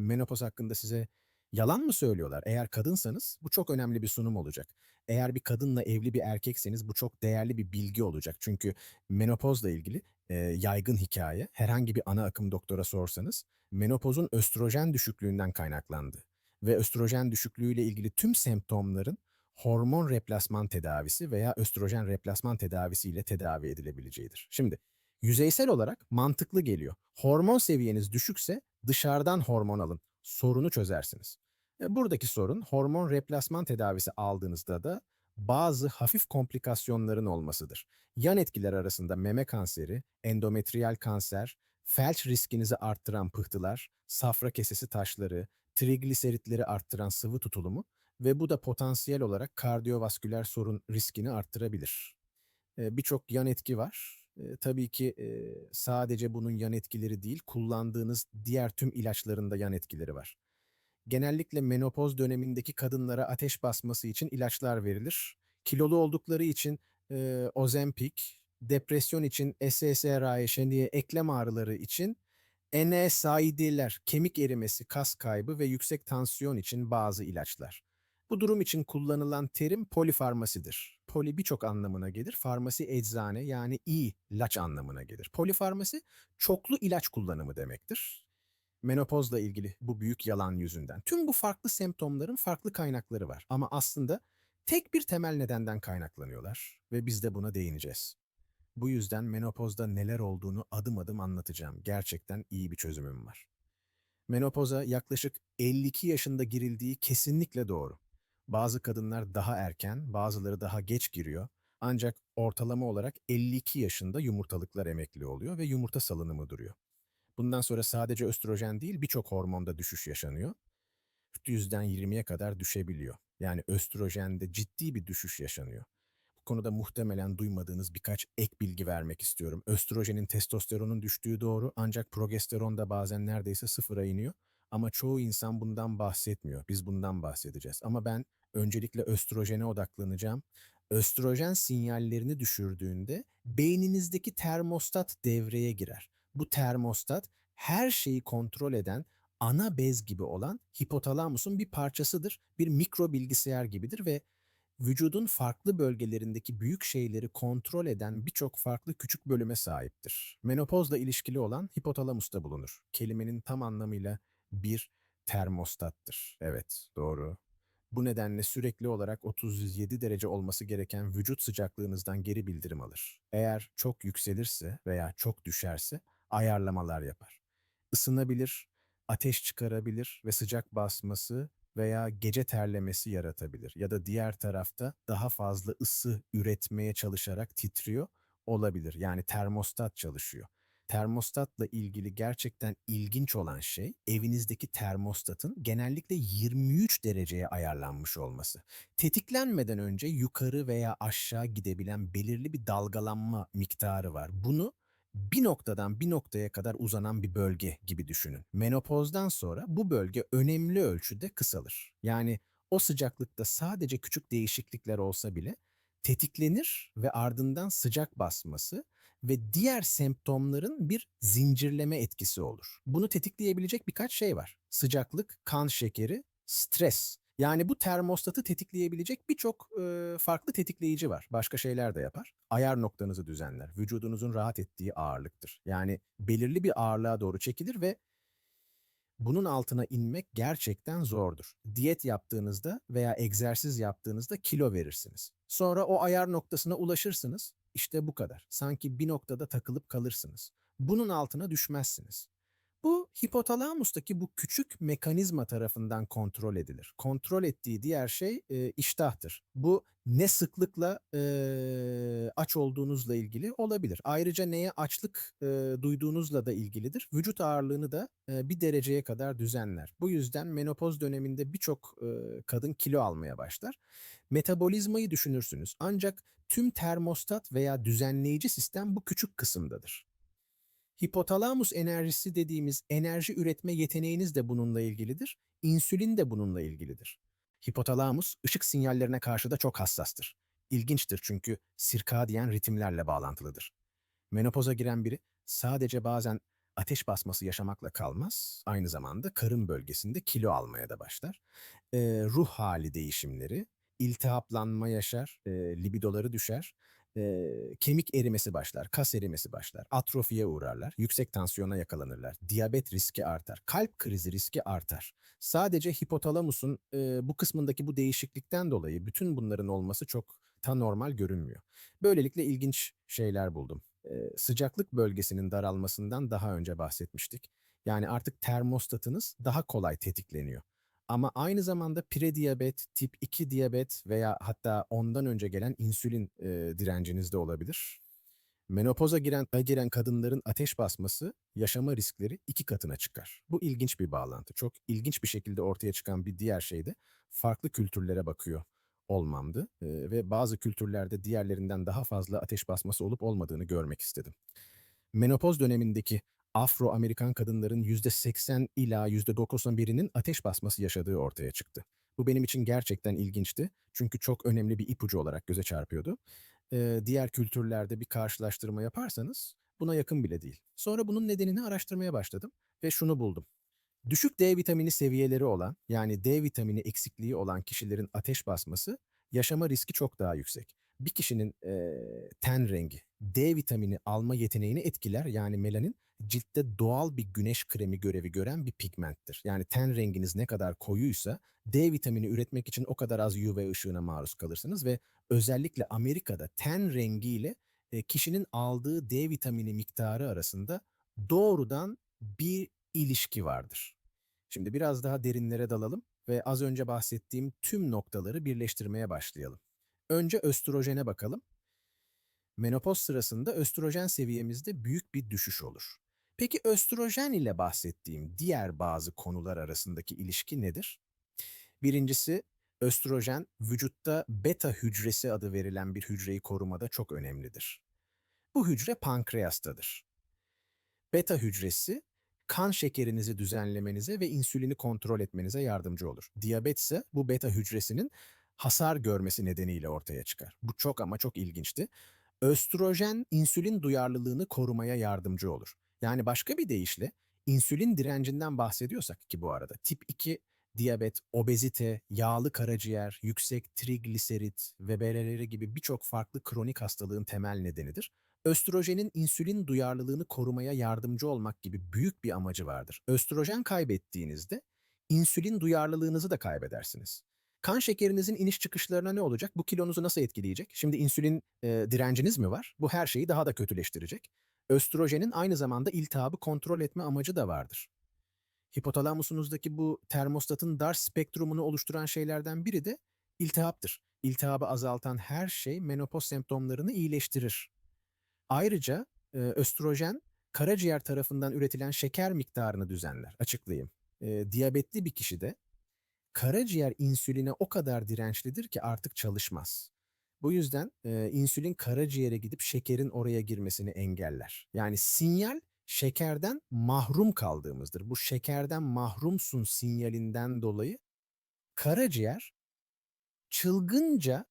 Menopoz hakkında size yalan mı söylüyorlar? Eğer kadınsanız bu çok önemli bir sunum olacak. Eğer bir kadınla evli bir erkekseniz bu çok değerli bir bilgi olacak. Çünkü menopozla ilgili e, yaygın hikaye herhangi bir ana akım doktora sorsanız menopozun östrojen düşüklüğünden kaynaklandı. Ve östrojen düşüklüğüyle ilgili tüm semptomların hormon replasman tedavisi veya östrojen replasman tedavisi ile tedavi edilebileceğidir. Şimdi yüzeysel olarak mantıklı geliyor. Hormon seviyeniz düşükse dışarıdan hormon alın. Sorunu çözersiniz. E, Buradaki sorun hormon replasman tedavisi aldığınızda da bazı hafif komplikasyonların olmasıdır. Yan etkiler arasında meme kanseri, endometriyal kanser, felç riskinizi arttıran pıhtılar, safra kesesi taşları, trigliseritleri arttıran sıvı tutulumu ve bu da potansiyel olarak kardiyovasküler sorun riskini arttırabilir. Eee, birçok yan etki var. Tabii ki, eee, sadece bunun yan etkileri değil, kullandığınız diğer tüm ilaçların da yan etkileri var. Genellikle menopoz dönemindeki kadınlara ateş basması için ilaçlar verilir. Kilolu oldukları için, eee, Ozempic, depresyon için SSRI, şeniye eklem ağrıları için NSAID'ler, kemik erimesi, kas kaybı ve yüksek tansiyon için bazı ilaçlar. Bu durum için kullanılan terim polifarmasidir. Poli birçok anlamına gelir. Farmasi eczane yani iyi ilaç anlamına gelir. Polifarmasi çoklu ilaç kullanımı demektir. Menopozla ilgili bu büyük yalan yüzünden. Tüm bu farklı semptomların farklı kaynakları var ama aslında tek bir temel nedenden kaynaklanıyorlar ve biz de buna değineceğiz. Bu yüzden menopozda neler olduğunu adım adım anlatacağım. Gerçekten iyi bir çözümüm var. Menopoza yaklaşık 52 yaşında girildiği kesinlikle doğru. Bazı kadınlar daha erken, bazıları daha geç giriyor. Ancak ortalama olarak 52 yaşında yumurtalıklar emekli oluyor ve yumurta salınımı duruyor. Bundan sonra sadece östrojen değil birçok hormonda düşüş yaşanıyor. %100'den 20'ye kadar düşebiliyor. Yani östrojende ciddi bir düşüş yaşanıyor. Bu konuda muhtemelen duymadığınız birkaç ek bilgi vermek istiyorum. Östrojenin testosteronun düştüğü doğru ancak progesteron da bazen neredeyse sıfıra iniyor. Ama çoğu insan bundan bahsetmiyor. Biz bundan bahsedeceğiz. Ama ben öncelikle östrojene odaklanacağım. Östrojen sinyallerini düşürdüğünde beyninizdeki termostat devreye girer. Bu termostat her şeyi kontrol eden ana bez gibi olan hipotalamusun bir parçasıdır. Bir mikro bilgisayar gibidir ve vücudun farklı bölgelerindeki büyük şeyleri kontrol eden birçok farklı küçük bölüme sahiptir. Menopozla ilişkili olan hipotalamusta bulunur. Kelimenin tam anlamıyla bir termostattır. Evet, doğru. Bu nedenle sürekli olarak 37 derece olması gereken vücut sıcaklığınızdan geri bildirim alır. Eğer çok yükselirse veya çok düşerse ayarlamalar yapar. Isınabilir, ateş çıkarabilir ve sıcak basması veya gece terlemesi yaratabilir. Ya da diğer tarafta daha fazla ısı üretmeye çalışarak titriyor olabilir. Yani termostat çalışıyor. Termostatla ilgili gerçekten ilginç olan şey evinizdeki termostatın genellikle 23 dereceye ayarlanmış olması. Tetiklenmeden önce yukarı veya aşağı gidebilen belirli bir dalgalanma miktarı var. Bunu bir noktadan bir noktaya kadar uzanan bir bölge gibi düşünün. Menopozdan sonra bu bölge önemli ölçüde kısalır. Yani o sıcaklıkta sadece küçük değişiklikler olsa bile tetiklenir ve ardından sıcak basması ve diğer semptomların bir zincirleme etkisi olur. Bunu tetikleyebilecek birkaç şey var. Sıcaklık, kan şekeri, stres. Yani bu termostatı tetikleyebilecek birçok e, farklı tetikleyici var. Başka şeyler de yapar. Ayar noktanızı düzenler. Vücudunuzun rahat ettiği ağırlıktır. Yani belirli bir ağırlığa doğru çekilir ve bunun altına inmek gerçekten zordur. Diyet yaptığınızda veya egzersiz yaptığınızda kilo verirsiniz. Sonra o ayar noktasına ulaşırsınız. İşte bu kadar. Sanki bir noktada takılıp kalırsınız. Bunun altına düşmezsiniz. Hipotalamustaki bu küçük mekanizma tarafından kontrol edilir. Kontrol ettiği diğer şey e, iştahtır. Bu ne sıklıkla e, aç olduğunuzla ilgili olabilir. Ayrıca neye açlık e, duyduğunuzla da ilgilidir. Vücut ağırlığını da e, bir dereceye kadar düzenler. Bu yüzden menopoz döneminde birçok e, kadın kilo almaya başlar. Metabolizmayı düşünürsünüz. Ancak tüm termostat veya düzenleyici sistem bu küçük kısımdadır. Hipotalamus enerjisi dediğimiz enerji üretme yeteneğiniz de bununla ilgilidir. İnsülin de bununla ilgilidir. Hipotalamus ışık sinyallerine karşı da çok hassastır. İlginçtir çünkü sirkadiyen ritimlerle bağlantılıdır. Menopoza giren biri sadece bazen ateş basması yaşamakla kalmaz, aynı zamanda karın bölgesinde kilo almaya da başlar. Eee, ruh hali değişimleri, iltihaplanma yaşar, eee, libidoları düşer, eee, kemik erimesi başlar, kas erimesi başlar, atrofiye uğrarlar, yüksek tansiyona yakalanırlar, diyabet riski artar, kalp krizi riski artar. Sadece hipotalamusun, eee, bu kısmındaki bu değişiklikten dolayı bütün bunların olması çok ta normal görünmüyor. Böylelikle ilginç şeyler buldum. Eee, sıcaklık bölgesinin daralmasından daha önce bahsetmiştik. Yani artık termostatınız daha kolay tetikleniyor. Ama aynı zamanda prediyabet, tip 2 diyabet veya hatta ondan önce gelen insülin, eee, direnciniz de olabilir. Menopoza giren giren kadınların ateş basması, yaşama riskleri 2 katına çıkar. Bu ilginç bir bağlantı. Çok ilginç bir şekilde ortaya çıkan bir diğer şey de farklı kültürlere bakıyor olmamdı, eee, ve bazı kültürlerde diğerlerinden daha fazla ateş basması olup olmadığını görmek istedim. Menopoz dönemindeki Afro-Amerikan kadınların %80 ila %91'inin ateş basması yaşadığı ortaya çıktı. Bu benim için gerçekten ilginçti. Çünkü çok önemli bir ipucu olarak göze çarpıyordu. Eee, diğer kültürlerde bir karşılaştırma yaparsanız buna yakın bile değil. Sonra bunun nedenini araştırmaya başladım ve şunu buldum. Düşük D vitamini seviyeleri olan, yani D vitamini eksikliği olan kişilerin ateş basması yaşama riski çok daha yüksek. Bir kişinin eee, ten rengi D vitamini alma yeteneğini etkiler. Yani melanin ciltte doğal bir güneş kremi görevi gören bir pigmenttir. Yani ten renginiz ne kadar koyuysa D vitamini üretmek için o kadar az UV ışığına maruz kalırsınız ve özellikle Amerika'da ten rengiyle e, kişinin aldığı D vitamini miktarı arasında doğrudan bir ilişki vardır. Şimdi biraz daha derinlere dalalım ve az önce bahsettiğim tüm noktaları birleştirmeye başlayalım. Önce östrojene bakalım. Menopoz sırasında östrojen seviyemizde büyük bir düşüş olur. Peki östrojen ile bahsettiğim diğer bazı konular arasındaki ilişki nedir? Birincisi, östrojen vücutta beta hücresi adı verilen bir hücreyi korumada çok önemlidir. Bu hücre pankreastadır. Beta hücresi kan şekerinizi düzenlemenize ve insülini kontrol etmenize yardımcı olur. Diyabet ise bu beta hücresinin hasar görmesi nedeniyle ortaya çıkar. Bu çok ama çok ilginçti. Östrojen insülin duyarlılığını korumaya yardımcı olur. Yani başka bir deyişle insülin direncinden bahsediyorsak ki bu arada tip 2 diyabet, obezite, yağlı karaciğer, yüksek trigliserit ve BRLR gibi birçok farklı kronik hastalığın temel nedenidir. Östrojenin insülin duyarlılığını korumaya yardımcı olmak gibi büyük bir amacı vardır. Östrojen kaybettiğinizde insülin duyarlılığınızı da kaybedersiniz. Kan şekerinizin iniş çıkışlarına ne olacak? Bu kilonuzu nasıl etkileyecek? Şimdi insülin e, direnciniz mi var? Bu her şeyi daha da kötüleştirecek. Östrojenin aynı zamanda iltihabı kontrol etme amacı da vardır. Hipotalamusunuzdaki bu termostatın dar spektrumunu oluşturan şeylerden biri de iltihaptır. İltihabı azaltan her şey menopoz semptomlarını iyileştirir. Ayrıca e, östrojen karaciğer tarafından üretilen şeker miktarını düzenler. Açıklayayım. E, diyabetli bir kişide karaciğer insüline o kadar dirençlidir ki artık çalışmaz. Bu yüzden e, insülin karaciğere gidip şekerin oraya girmesini engeller. Yani sinyal şekerden mahrum kaldığımızdır. Bu şekerden mahrumsun sinyalinden dolayı karaciğer çılgınca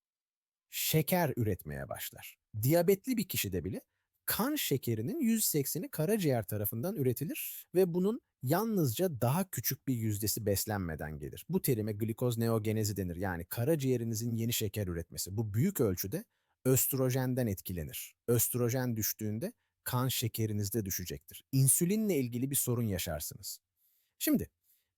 şeker üretmeye başlar. Diyabetli bir kişide bile kan şekerinin %80'i karaciğer tarafından üretilir ve bunun yalnızca daha küçük bir yüzdesi beslenmeden gelir. Bu terime glikoz neogenezi denir. Yani karaciğerinizin yeni şeker üretmesi. Bu büyük ölçüde östrojenden etkilenir. Östrojen düştüğünde kan şekeriniz de düşecektir. İnsülinle ilgili bir sorun yaşarsınız. Şimdi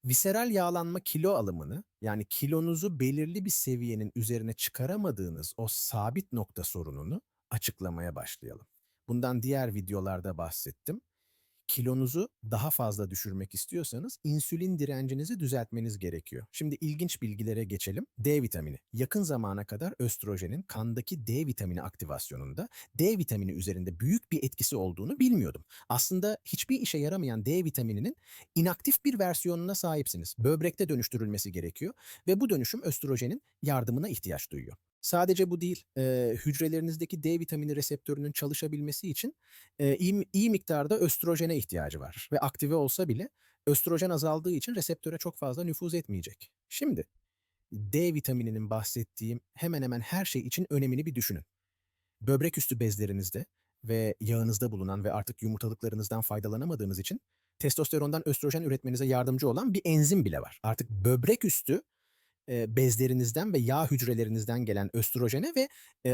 Viseral yağlanma kilo alımını yani kilonuzu belirli bir seviyenin üzerine çıkaramadığınız o sabit nokta sorununu açıklamaya başlayalım. Bundan diğer videolarda bahsettim. Kilonuzu daha fazla düşürmek istiyorsanız insülin direncinizi düzeltmeniz gerekiyor. Şimdi ilginç bilgilere geçelim. D vitamini. Yakın zamana kadar östrojenin kandaki D vitamini aktivasyonunda D vitamini üzerinde büyük bir etkisi olduğunu bilmiyordum. Aslında hiçbir işe yaramayan D vitamininin inaktif bir versiyonuna sahipsiniz. Böbrekte dönüştürülmesi gerekiyor ve bu dönüşüm östrojenin yardımına ihtiyaç duyuyor. Sadece bu değil, eee, hücrelerinizdeki D vitamini reseptörünün çalışabilmesi için eee, iyi, iyi miktarda östrojene ihtiyacı var. Ve aktive olsa bile östrojen azaldığı için reseptöre çok fazla nüfuz etmeyecek. Şimdi D vitamininin bahsettiğim hemen hemen her şey için önemini bir düşünün. Böbrek üstü bezlerinizde ve yağınızda bulunan ve artık yumurtalıklarınızdan faydalanamadığınız için testosterondan östrojen üretmenize yardımcı olan bir enzim bile var. Artık böbrek üstü bezlerinizden ve yağ hücrelerinizden gelen östrojene ve,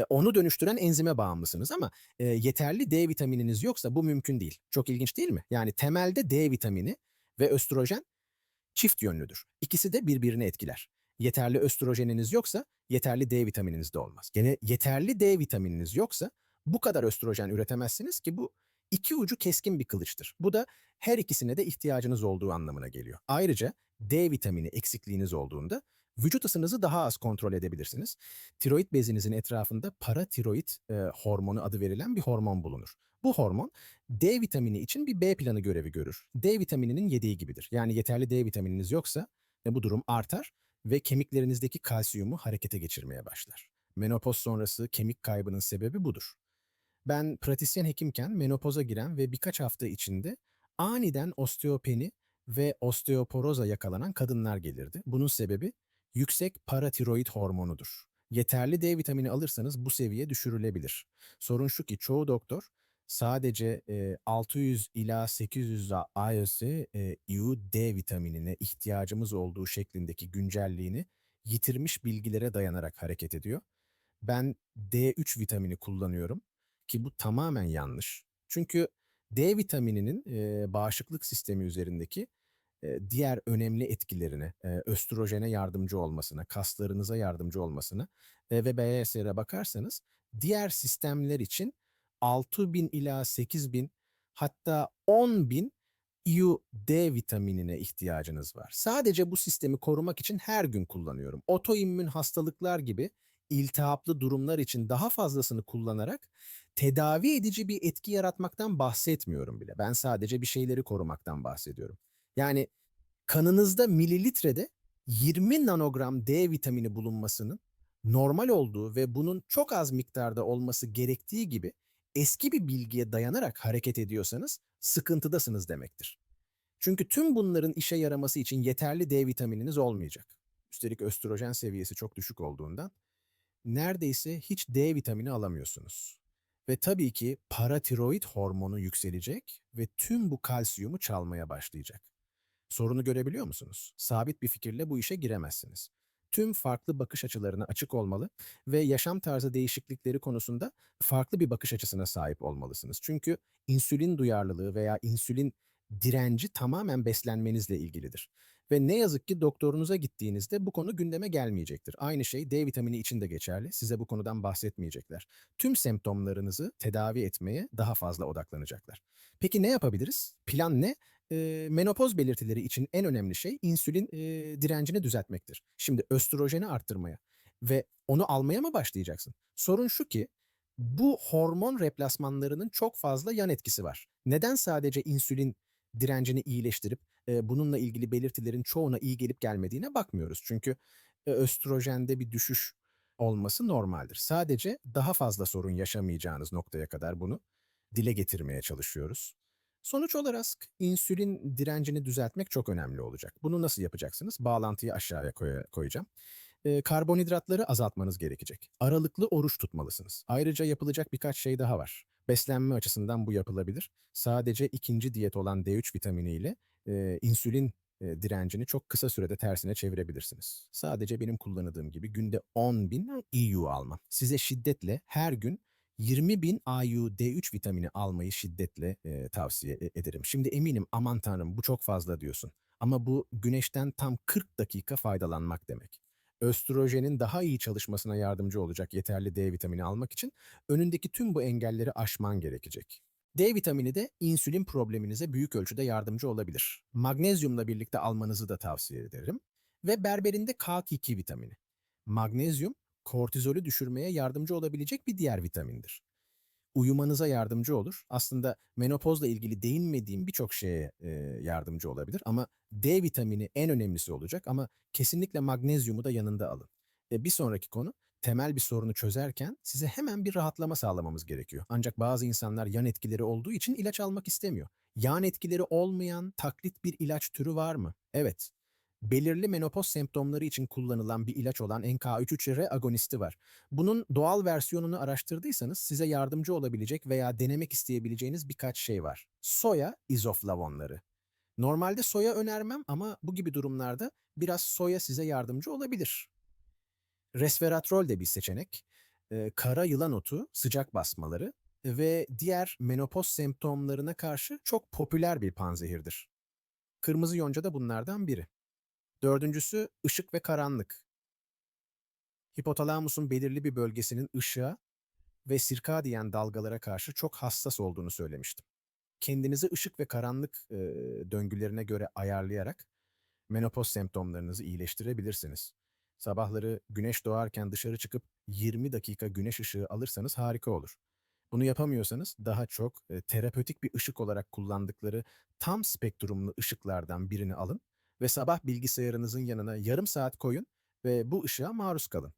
onu dönüştüren enzime bağımlısınız ama, yeterli D vitamininiz yoksa bu mümkün değil. Çok ilginç değil mi? Yani temelde D vitamini ve östrojen çift yönlüdür. İkisi de birbirini etkiler. Yeterli östrojeniniz yoksa yeterli D vitamininiz de olmaz. Gene yeterli D vitamininiz yoksa bu kadar östrojen üretemezsiniz ki bu iki ucu keskin bir kılıçtır. Bu da her ikisine de ihtiyacınız olduğu anlamına geliyor. Ayrıca D vitamini eksikliğiniz olduğunda vücut ısınızı daha az kontrol edebilirsiniz. Tiroid bezinizin etrafında paratiroid e, hormonu adı verilen bir hormon bulunur. Bu hormon D vitamini için bir B planı görevi görür. D vitamininin yediği gibidir. Yani yeterli D vitamininiz yoksa e, bu durum artar ve kemiklerinizdeki kalsiyumu harekete geçirmeye başlar. Menopoz sonrası kemik kaybının sebebi budur. Ben pratisyen hekimken menopoza giren ve birkaç hafta içinde aniden osteopeni ve osteoporoza yakalanan kadınlar gelirdi. Bunun sebebi yüksek paratiroid hormonudur. Yeterli D vitamini alırsanız bu seviye düşürülebilir. Sorun şu ki çoğu doktor sadece e, 600 ila 800 IUC e, EU vitaminine ihtiyacımız olduğu şeklindeki güncelliğini yitirmiş bilgilere dayanarak hareket ediyor. Ben D3 vitamini kullanıyorum ki bu tamamen yanlış. Çünkü D vitamininin e, bağışıklık sistemi üzerindeki e, diğer önemli etkilerine, e, östrojene yardımcı olmasına, kaslarınıza yardımcı olmasına e, ve BSR'e bakarsanız diğer sistemler için 6000 ila 8000 hatta 10.000 EU D vitaminine ihtiyacınız var. Sadece bu sistemi korumak için her gün kullanıyorum. Otoimmün hastalıklar gibi iltihaplı durumlar için daha fazlasını kullanarak tedavi edici bir etki yaratmaktan bahsetmiyorum bile. Ben sadece bir şeyleri korumaktan bahsediyorum. Yani kanınızda mililitrede 20 nanogram D vitamini bulunmasının normal olduğu ve bunun çok az miktarda olması gerektiği gibi eski bir bilgiye dayanarak hareket ediyorsanız sıkıntıdasınız demektir. Çünkü tüm bunların işe yaraması için yeterli D vitamininiz olmayacak. Üstelik östrojen seviyesi çok düşük olduğundan neredeyse hiç D vitamini alamıyorsunuz. Ve tabii ki paratiroid hormonu yükselecek ve tüm bu kalsiyumu çalmaya başlayacak. Sorunu görebiliyor musunuz? Sabit bir fikirle bu işe giremezsiniz. Tüm farklı bakış açılarına açık olmalı ve yaşam tarzı değişiklikleri konusunda farklı bir bakış açısına sahip olmalısınız. Çünkü insülin duyarlılığı veya insülin direnci tamamen beslenmenizle ilgilidir. Ve ne yazık ki doktorunuza gittiğinizde bu konu gündeme gelmeyecektir. Aynı şey D vitamini için de geçerli. Size bu konudan bahsetmeyecekler. Tüm semptomlarınızı tedavi etmeye daha fazla odaklanacaklar. Peki ne yapabiliriz? Plan ne? Eee, menopoz belirtileri için en önemli şey insülin, eee, direncini düzeltmektir. Şimdi östrojeni arttırmaya ve onu almaya mı başlayacaksın? Sorun şu ki bu hormon replasmanlarının çok fazla yan etkisi var. Neden sadece insülin direncini iyileştirip, eee, bununla ilgili belirtilerin çoğuna iyi gelip gelmediğine bakmıyoruz. Çünkü, eee, östrojende bir düşüş olması normaldir. Sadece daha fazla sorun yaşamayacağınız noktaya kadar bunu dile getirmeye çalışıyoruz. Sonuç olarak insülin direncini düzeltmek çok önemli olacak. Bunu nasıl yapacaksınız? Bağlantıyı aşağıya koya- koyacağım. Ee, karbonhidratları azaltmanız gerekecek. Aralıklı oruç tutmalısınız. Ayrıca yapılacak birkaç şey daha var. Beslenme açısından bu yapılabilir. Sadece ikinci diyet olan D3 vitamini ile e, insülin e, direncini çok kısa sürede tersine çevirebilirsiniz. Sadece benim kullandığım gibi günde 10 bin EU almam. Size şiddetle her gün 20 bin IU D3 vitamini almayı şiddetle e, tavsiye ederim. Şimdi eminim aman tanrım bu çok fazla diyorsun. Ama bu güneşten tam 40 dakika faydalanmak demek. Östrojenin daha iyi çalışmasına yardımcı olacak yeterli D vitamini almak için önündeki tüm bu engelleri aşman gerekecek. D vitamini de insülin probleminize büyük ölçüde yardımcı olabilir. Magnezyumla birlikte almanızı da tavsiye ederim. Ve berberinde K2 vitamini. Magnezyum kortizolü düşürmeye yardımcı olabilecek bir diğer vitamindir. Uyumanıza yardımcı olur. Aslında menopozla ilgili değinmediğim birçok şeye e, yardımcı olabilir ama D vitamini en önemlisi olacak ama kesinlikle magnezyumu da yanında alın. E, bir sonraki konu temel bir sorunu çözerken size hemen bir rahatlama sağlamamız gerekiyor. Ancak bazı insanlar yan etkileri olduğu için ilaç almak istemiyor. Yan etkileri olmayan taklit bir ilaç türü var mı? Evet. Belirli menopoz semptomları için kullanılan bir ilaç olan NK3-3R agonisti var. Bunun doğal versiyonunu araştırdıysanız size yardımcı olabilecek veya denemek isteyebileceğiniz birkaç şey var. Soya izoflavonları. Normalde soya önermem ama bu gibi durumlarda biraz soya size yardımcı olabilir. Resveratrol de bir seçenek. Eee, kara yılan otu, sıcak basmaları ve diğer menopoz semptomlarına karşı çok popüler bir panzehirdir. Kırmızı yonca da bunlardan biri. Dördüncüsü ışık ve karanlık. Hipotalamusun belirli bir bölgesinin ışığa ve sirkadiyen dalgalara karşı çok hassas olduğunu söylemiştim. Kendinizi ışık ve karanlık eee, döngülerine göre ayarlayarak menopoz semptomlarınızı iyileştirebilirsiniz. Sabahları güneş doğarken dışarı çıkıp 20 dakika güneş ışığı alırsanız harika olur. Bunu yapamıyorsanız daha çok e, terapötik bir ışık olarak kullandıkları tam spektrumlu ışıklardan birini alın ve sabah bilgisayarınızın yanına yarım saat koyun ve bu ışığa maruz kalın.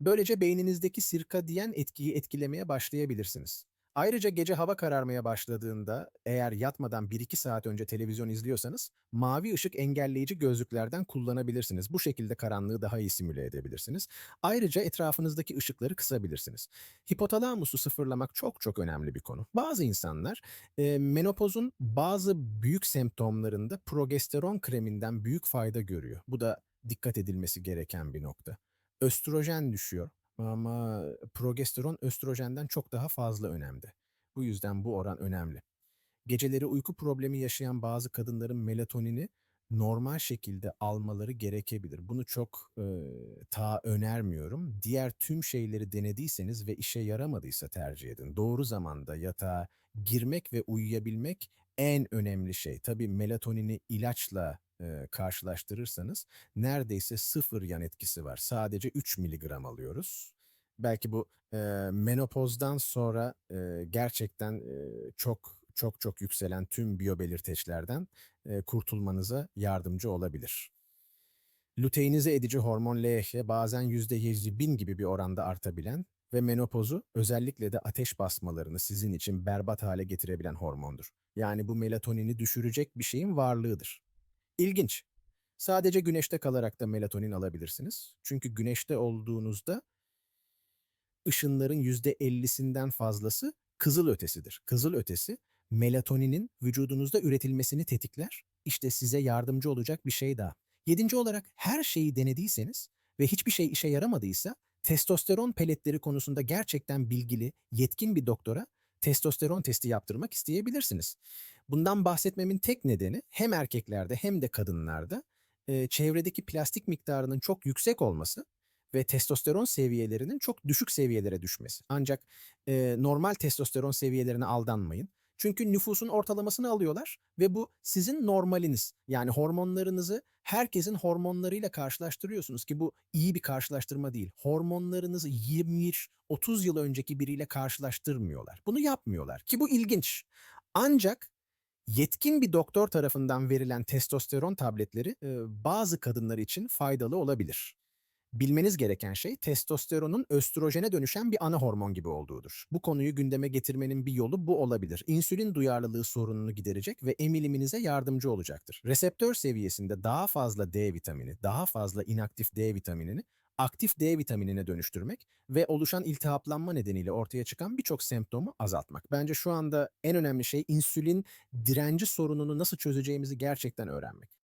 Böylece beyninizdeki sirkadiyen etkiyi etkilemeye başlayabilirsiniz. Ayrıca gece hava kararmaya başladığında eğer yatmadan 1-2 saat önce televizyon izliyorsanız mavi ışık engelleyici gözlüklerden kullanabilirsiniz. Bu şekilde karanlığı daha iyi simüle edebilirsiniz. Ayrıca etrafınızdaki ışıkları kısabilirsiniz. Hipotalamusu sıfırlamak çok çok önemli bir konu. Bazı insanlar e, menopozun bazı büyük semptomlarında progesteron kreminden büyük fayda görüyor. Bu da dikkat edilmesi gereken bir nokta. Östrojen düşüyor ama progesteron östrojenden çok daha fazla önemde. Bu yüzden bu oran önemli. Geceleri uyku problemi yaşayan bazı kadınların melatonini normal şekilde almaları gerekebilir. Bunu çok e, ta önermiyorum. Diğer tüm şeyleri denediyseniz ve işe yaramadıysa tercih edin. Doğru zamanda yatağa girmek ve uyuyabilmek en önemli şey. Tabii melatonini ilaçla e, karşılaştırırsanız neredeyse sıfır yan etkisi var. Sadece 3 miligram alıyoruz. Belki bu e, menopozdan sonra e, gerçekten e, çok çok çok yükselen tüm biyobelirteçlerden e, kurtulmanıza yardımcı olabilir. Luteinize edici hormon LH bazen %100 bin gibi bir oranda artabilen ve menopozu özellikle de ateş basmalarını sizin için berbat hale getirebilen hormondur. Yani bu melatonini düşürecek bir şeyin varlığıdır. İlginç. Sadece güneşte kalarak da melatonin alabilirsiniz. Çünkü güneşte olduğunuzda ışınların %50'sinden fazlası kızıl ötesidir. Kızıl ötesi melatoninin vücudunuzda üretilmesini tetikler. İşte size yardımcı olacak bir şey daha. Yedinci olarak her şeyi denediyseniz ve hiçbir şey işe yaramadıysa testosteron peletleri konusunda gerçekten bilgili, yetkin bir doktora testosteron testi yaptırmak isteyebilirsiniz. Bundan bahsetmemin tek nedeni hem erkeklerde hem de kadınlarda e, çevredeki plastik miktarının çok yüksek olması ve testosteron seviyelerinin çok düşük seviyelere düşmesi. Ancak e, normal testosteron seviyelerine aldanmayın. Çünkü nüfusun ortalamasını alıyorlar ve bu sizin normaliniz. Yani hormonlarınızı herkesin hormonlarıyla karşılaştırıyorsunuz ki bu iyi bir karşılaştırma değil. Hormonlarınızı 20-30 yıl önceki biriyle karşılaştırmıyorlar. Bunu yapmıyorlar ki bu ilginç. Ancak yetkin bir doktor tarafından verilen testosteron tabletleri bazı kadınlar için faydalı olabilir. Bilmeniz gereken şey testosteronun östrojene dönüşen bir ana hormon gibi olduğudur. Bu konuyu gündeme getirmenin bir yolu bu olabilir. İnsülin duyarlılığı sorununu giderecek ve emiliminize yardımcı olacaktır. Reseptör seviyesinde daha fazla D vitamini, daha fazla inaktif D vitaminini aktif D vitaminine dönüştürmek ve oluşan iltihaplanma nedeniyle ortaya çıkan birçok semptomu azaltmak. Bence şu anda en önemli şey insülin direnci sorununu nasıl çözeceğimizi gerçekten öğrenmek.